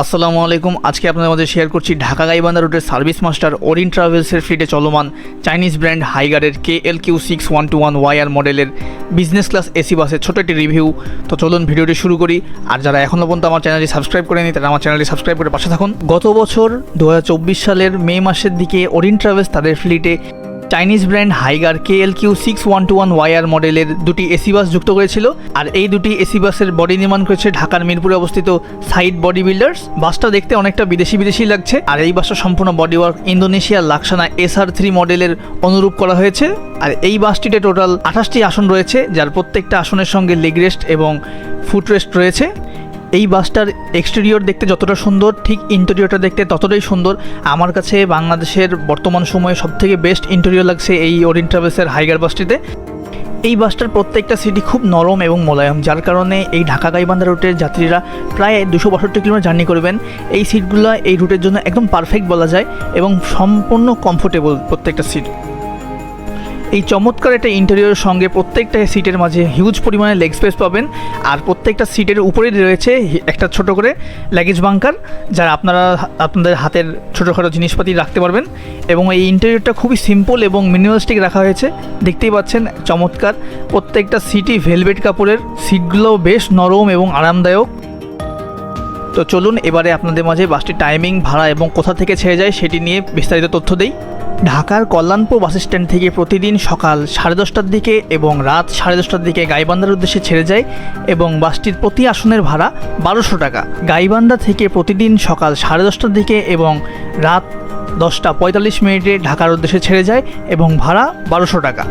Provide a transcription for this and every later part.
আসসালামু আলাইকুম। আজকে আপনাদের মধ্যে শেয়ার করছি ঢাকা গাইবান্ধা রুটের সার্ভিস মাস্টার ওরিন ট্রাভেলসের ফ্লিটে চলমান Chinese brand হাইগারের K L Q six one two one YR মডেলের বিজনেস ক্লাস এসি বাসের ছোটো একটি রিভিউ তো চলুন ভিডিওটি শুরু করি। আর যারা এখনও পর্যন্ত আমার চ্যানেলটি সাবস্ক্রাইব করেনি, তারা আমার চ্যানেলটি সাবস্ক্রাইব করে পাশে থাকুন। গত বছর দু হাজার চব্বিশ সালের মে মাসের দিকে ওরিন ট্রাভেলস তাদের ফ্লিটে Chinese brand Higer K L Q six one two one YR মডেলের দুটি এসি বাস যুক্ত করেছিল। আর এই দুটি এসি বাসের বডি নির্মাণ করেছে ঢাকার মিরপুরে অবস্থিত সাইড বডি বিল্ডার্স বাসটা দেখতে অনেকটা বিদেশি বিদেশি লাগছে। আর এই বাসটা সম্পূর্ণ বডি ওয়ার্ক ইন্দোনেশিয়ার লাক্সানা এস আর থ্রি মডেলের অনুরূপ করা হয়েছে। আর এই বাসটিতে টোটাল আঠাশটি আসন রয়েছে, যার প্রত্যেকটা আসনের সঙ্গে লেগ রেস্ট এবং ফুট রেস্ট রয়েছে। এই বাসটার এক্সটেরিয়র দেখতে যতটা সুন্দর, ঠিক ইন্টেরিয়রটা দেখতে ততটাই সুন্দর। আমার কাছে বাংলাদেশের বর্তমান সময়ে সবথেকে বেস্ট ইন্টেরিয়র লাগছে এই ওরিন ট্রাভেলসের হাইগার বাসটিতে। এই বাসটার প্রত্যেকটা সিটি খুব নরম এবং মোলায়ম, যার কারণে এই ঢাকা গাইবান্ধা রুটের যাত্রীরা প্রায় দুশো বাষট্টি কিলোমিটার জার্নি করবেন। এই সিটগুলো এই রুটের জন্য একদম পারফেক্ট বলা যায় এবং সম্পূর্ণ কমফোর্টেবল প্রত্যেকটা সিট এই চমৎকার একটা ইন্টেরিয়রের সঙ্গে প্রত্যেকটা সিটের মাঝে হিউজ পরিমাণে লেগ স্পেস পাবেন। আর প্রত্যেকটা সিটের উপরে রয়েছে একটা ছোট করে লাগেজ বাঙ্কার যার আপনারা আপনাদের হাতের ছোটোখাটো জিনিসপাতি রাখতে পারবেন। এবং এই ইন্টেরিয়রটা খুবই সিম্পল এবং মিনিমালিস্টিক রাখা হয়েছে। দেখতেই পাচ্ছেন, চমৎকার। প্রত্যেকটা সিটই ভেলভেট কাপড়ের। সিটগুলো বেশ নরম এবং আরামদায়ক। তো চলুন, এবারে আপনাদের মাঝে বাসটির টাইমিং ভাড়া এবং কোথা থেকে ছেড়ে যায় সেটি নিয়ে বিস্তারিত তথ্য দেই। ঢাকার কল্যাণপুর বাস স্ট্যান্ড থেকে প্রতিদিন সকাল সাড়ে দশটার দিকে এবং রাত সাড়ে দশটার দিকে গাইবান্ধার উদ্দেশ্যে ছেড়ে যায় এবং বাসটির প্রতি আসনের ভাড়া বারোশো টাকা। গাইবান্ধা থেকে প্রতিদিন সকাল সাড়ে দশটার দিকে এবং রাত দশটা পঁয়তাল্লিশ মিনিটে ঢাকার উদ্দেশ্যে ছেড়ে যায় এবং ভাড়া বারোশো টাকা।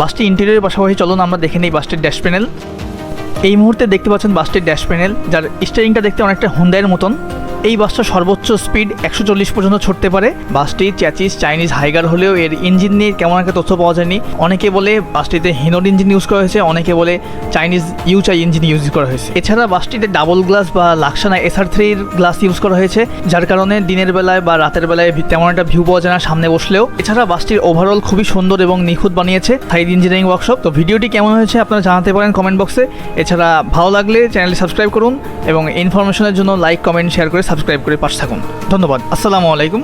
বাসটি ইন্টেরিয়রের পাশাপাশি চলুন আমরা দেখে নিই বাসটির ড্যাশ প্যানেল এই মুহূর্তে দেখতে পাচ্ছেন বাসটির ড্যাশ প্যানেল যার স্টিয়ারিংটা দেখতে অনেকটা হুন্ডাইয়ের মতন। এই বাসটা সর্বোচ্চ স্পিড একশো চল্লিশ পর্যন্ত ছুটতে পারে। বাসটি চ্যাচিস চাইনিজ হাইগার হলেও এর ইঞ্জিন নিয়ে কেমন একটা তথ্য পাওয়া যায়নি। অনেকে বলে বাসটিতে হিনোর ইঞ্জিন ইউজ করা হয়েছে, অনেকে বলে চাইনিজ ইউচাই ইঞ্জিন ইউজ করা হয়েছে। এছাড়া বাসটিতে ডাবল গ্লাস বা লাক্সানা এসআর থ্রির গ্লাস ইউজ করা হয়েছে, যার কারণে দিনের বেলায় বা রাতের বেলায় তেমন একটা ভিউ পাওয়া যায় না সামনে বসলেও। এছাড়া বাসটির ওভারঅল খুবই সুন্দর এবং নিখুঁত বানিয়েছে সাইড ইঞ্জিনিয়ারিং ওয়ার্কশপ তো ভিডিওটি কেমন হয়েছে আপনারা জানাতে পারেন কমেন্ট বক্সে এছাড়া ভালো লাগলে চ্যানেলটি সাবস্ক্রাইব করুন এবং ইনফরমেশনের জন্য লাইক কমেন্ট শেয়ার করে সাবস্ক্রাইব করে পাশে থাকুন। ধন্যবাদ। আসসালামু আলাইকুম।